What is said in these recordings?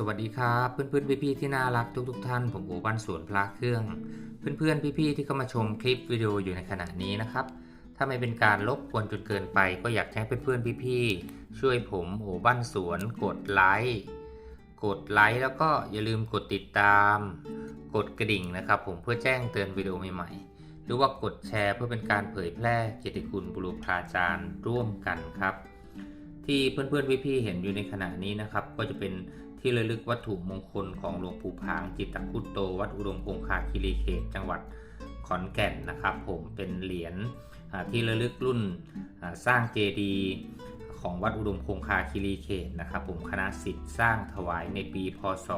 สวัสดีครับเพื่อนๆพี่ๆที่น่ารักทุก ๆทท่าน ผมโอบ้านสวนพระเครื่อง เพื่อนๆพี่ๆที่เข้ามาชมคลิปวิดีโออยู่ในขณะนี้นะครับ ถ้าไม่เป็นการลบกวนจนเกินไป ก็อยากให้เพื่อนๆพี่ๆช่วยผมโอบ้านสวน กดไลค์กดไลค์แล้วก็อย่าลืมกดติดตาม กดกระดิ่งนะครับ ผมเพื่อแจ้งเตือนวิดีโอใหม่ๆ หรือว่ากดแชร์เพื่อเป็นการเผยแพร่เกียรติคุณบุรุษาจารย์ร่วมกันครับ ที่เพื่อนๆพี่ๆเห็นอยู่ในขณะนี้นะครับ ก็จะเป็น ที่ระลึกวัตถุมงคลของหลวงปู่พางจิตตคุตโต วัดอุดมคงคาคิรีเขต จังหวัดขอนแก่นนะครับ ผมเป็นเหรียญที่ระลึกรุ่นสร้างเจดีย์ของวัดอุดมคงคาคิรีเขตนะครับ ผมคณะสิทธิ์สร้างถวายในปีพศ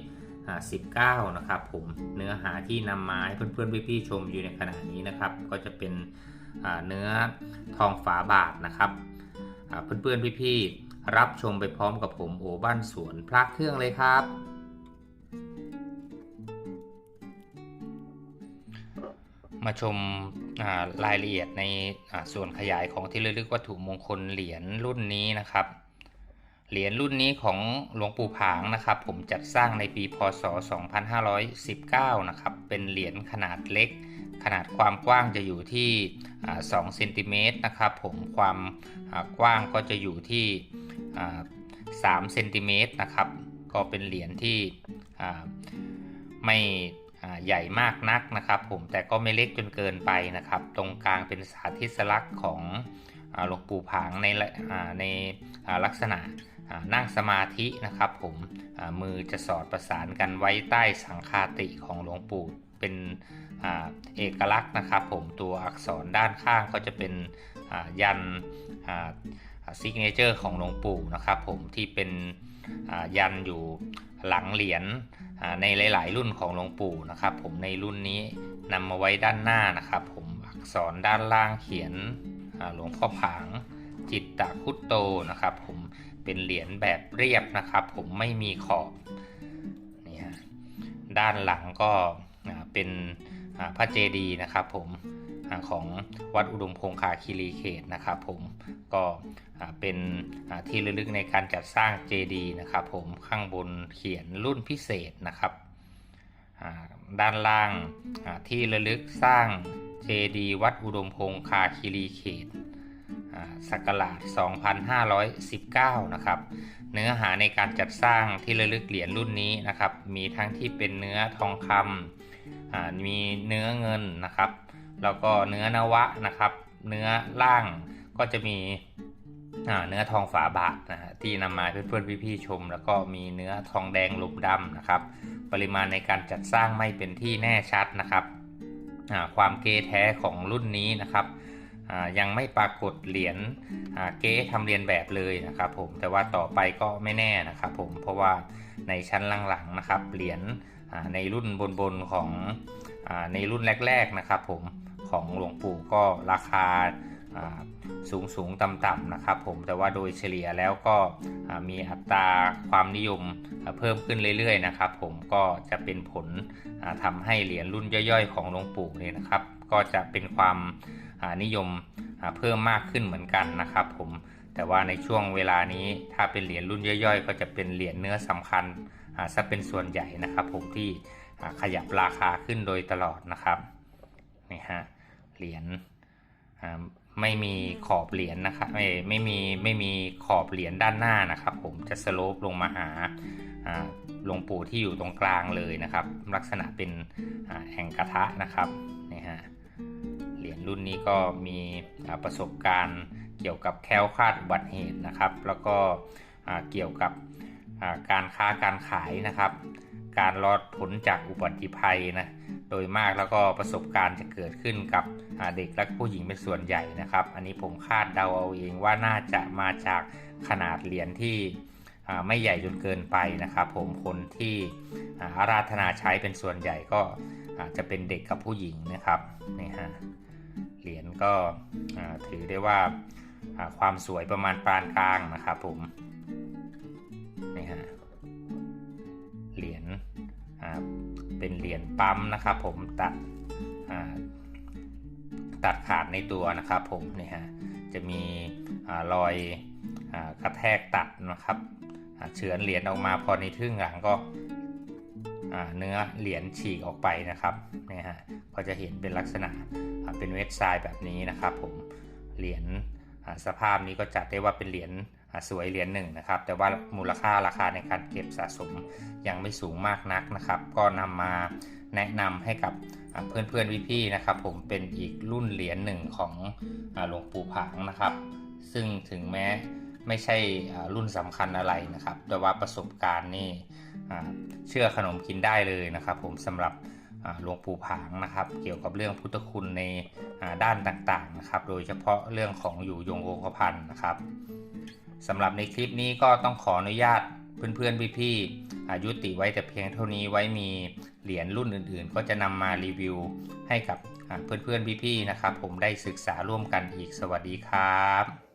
2519 นะครับ ผมเนื้อหาที่นำมาให้เพื่อนๆพี่ๆชมอยู่ในขณะนี้นะครับ ก็จะเป็นเนื้อทองฝาบาทนะครับเพื่อนๆพี่ๆ รับชมไปพร้อมกับผมโอบ้านสวนพระเครื่องเลยครับ มาชมรายละเอียดในส่วนขยายของที่ระลึกวัตถุมงคลเหรียญรุ่นนี้นะครับ เหรียญรุ่นนี้ของหลวงปู่ผางนะครับ ผมจัดสร้างในปีพศ 2519 นะครับ เป็นเหรียญขนาดเล็ก ขนาดความกว้างจะอยู่ที่2เซนติเมตรนะครับ ผมความกว้างก็จะอยู่ที่ 3เซนติเมตรนะครับ ก็เป็นเหรียญที่ไม่ใหญ่มากนักนะครับ ผมแต่ก็ไม่เล็กจนเกินไปนะครับ ตรงกลางเป็นสาธิสลักษณ์ของหลวงปู่ผางในในลักษณะนั่งสมาธินะครับ ผมมือจะสอดประสานกันไว้ใต้สังคาติของหลวงปู่เป็นเอกลักษณ์นะครับ ผมตัวอักษรด้านข้างก็จะเป็นยัน ซิกเนเจอร์ของหลวงปู่นะครับผมที่เป็นยันอยู่หลังเหรียญในหลาย ๆ รุ่นของหลวงปู่นะครับผมในรุ่นนี้นำมาไว้ด้านหน้านะครับผมอักษรด้านล่างเขียนหลวงพ่อผางจิตตะคุตโตนะครับผมเป็นเหรียญแบบเรียบนะครับผมไม่มีขอบนี่ฮะด้านหลังก็เป็นพระเจดีย์นะครับผม ของวัดอุดมคงคาคีรีเขตนะครับผมก็เป็นที่ระลึกในการจัดสร้างเจดีย์นะครับผมข้างบนเขียนรุ่นพิเศษนะครับด้านล่างที่ระลึกสร้างเจดีย์วัดอุดมคงคาคีรีเขตสักราช 2519 นะครับ เนื้อหาในการจัดสร้างที่ระลึกเหรียญรุ่นนี้นะครับ มีทั้งที่เป็นเนื้อทองคำมีเนื้อเงินนะครับ แล้วก็เนื้อนวะนะครับ เนื้อล่างก็จะมีเนื้อทองฝาบาทนะฮะที่นำมาเพื่อนๆพี่ๆชม แล้วก็มีเนื้อทองแดงลมดำนะครับ ปริมาณในการจัดสร้างไม่เป็นที่แน่ชัดนะครับความเกแท้ของรุ่นนี้นะครับยังไม่ปรากฏเหรียญเก๊ทำเรียนแบบเลยนะครับผมแต่ว่าต่อไปก็ไม่แน่นะครับผมเพราะว่าในชั้นหลังๆนะครับเหรียญในรุ่นบนๆของอในรุ่นแรก ๆนะครับผม ของหลวงปู่ก็ราคาสูงสูงต่ำๆนะครับผมแต่ว่าโดยเฉลี่ยแล้วก็มีอัตราความนิยมเพิ่มขึ้นเรื่อยๆนะครับผมก็จะเป็นผลทำให้เหรียญรุ่นย่อยๆ ของหลวงปู่เนี่ยนะครับ ก็จะเป็นความนิยมเพิ่มมากขึ้นเหมือนกันนะครับผมแต่ว่าในช่วงเวลานี้ถ้าเป็นเหรียญรุ่นย่อยๆ ก็จะเป็นเหรียญเนื้อสำคัญซะเป็นส่วนใหญ่นะครับผมที่ขยับราคาขึ้นโดยตลอดนะครับนี่ฮะ เหรียญไม่มีขอบเหรียญนะครับไม่ไม่มีไม่มีขอบเหรียญด้านหน้านะครับ ผมจะสโลปลงมาหาหลวงปู่ที่อยู่ตรงกลางเลยนะครับ ลักษณะเป็นแห่งกระทะนะครับนี่ฮะเหรียญรุ่นนี้ก็มีประสบการณ์เกี่ยวกับแคล้วคลาดอุบัติเหตุนะครับ แล้วก็เกี่ยวกับการค้าการขายนะครับ การรอดผลจากอุบัติภัยนะ โดยมากแล้วก็ประสบการณ์จะเกิดขึ้นกับเด็กและผู้หญิงเป็นส่วนใหญ่นะครับ อันนี้ผมคาดเดาเอาเองว่าน่าจะมาจากขนาดเหรียญที่ไม่ใหญ่จนเกินไปนะครับ ผมคนที่อาราธนาใช้เป็นส่วนใหญ่ก็จะเป็นเด็กกับผู้หญิงนะครับนี่ฮะเหรียญก็ถือได้ว่าความสวยประมาณปานกลางนะครับผมนี่ฮะเหรียญ เป็นเหรียญปั๊มนะครับ ผมตัดตัดขาดในตัวนะครับผมนี่ฮะจะมีรอยกระแทกตัดนะครับเฉือนเหรียญออกมาพอในทึ่งหลังก็เนื้อเหรียญฉีกออกไปนะครับเนี่ยฮะก็จะเห็นเป็นลักษณะเป็นเวททรายแบบนี้นะครับ ผมเหรียญสภาพนี้ก็จัดได้ว่าเป็นเหรียญ สวยเหรียญหนึ่งนะครับ แต่ว่ามูลค่าราคาในการเก็บสะสมยังไม่สูงมากนักนะครับ ก็นำมาแนะนำให้กับอ่าเพื่อนๆพี่ๆนะครับ ผมเป็นอีกรุ่นเหรียญหนึ่งของอ่าหลวงปู่ผางนะครับ ซึ่งถึงแม้ไม่ใช่อ่ารุ่นสำคัญอะไรนะครับ แต่ว่าประสบการณ์นี่อ่าเชื่อขนมกินได้เลยนะครับ ผมสำหรับอ่าหลวงปู่ผางนะครับ เกี่ยวกับเรื่องพุทธคุณในอ่าด้านต่างๆนะครับ โดยเฉพาะเรื่องของอยู่ยงโงคพันนะครับ สำหรับในคลิปนี้ก็ต้องขออนุญาตเพื่อนๆพี่ๆอายุติไว้แต่เพียงเท่านี้ไว้มีเหรียญรุ่นอื่นๆ ก็จะนำมารีวิวให้กับเพื่อนๆพี่ๆนะครับ ผมได้ศึกษาร่วมกันอีกสวัสดีครับ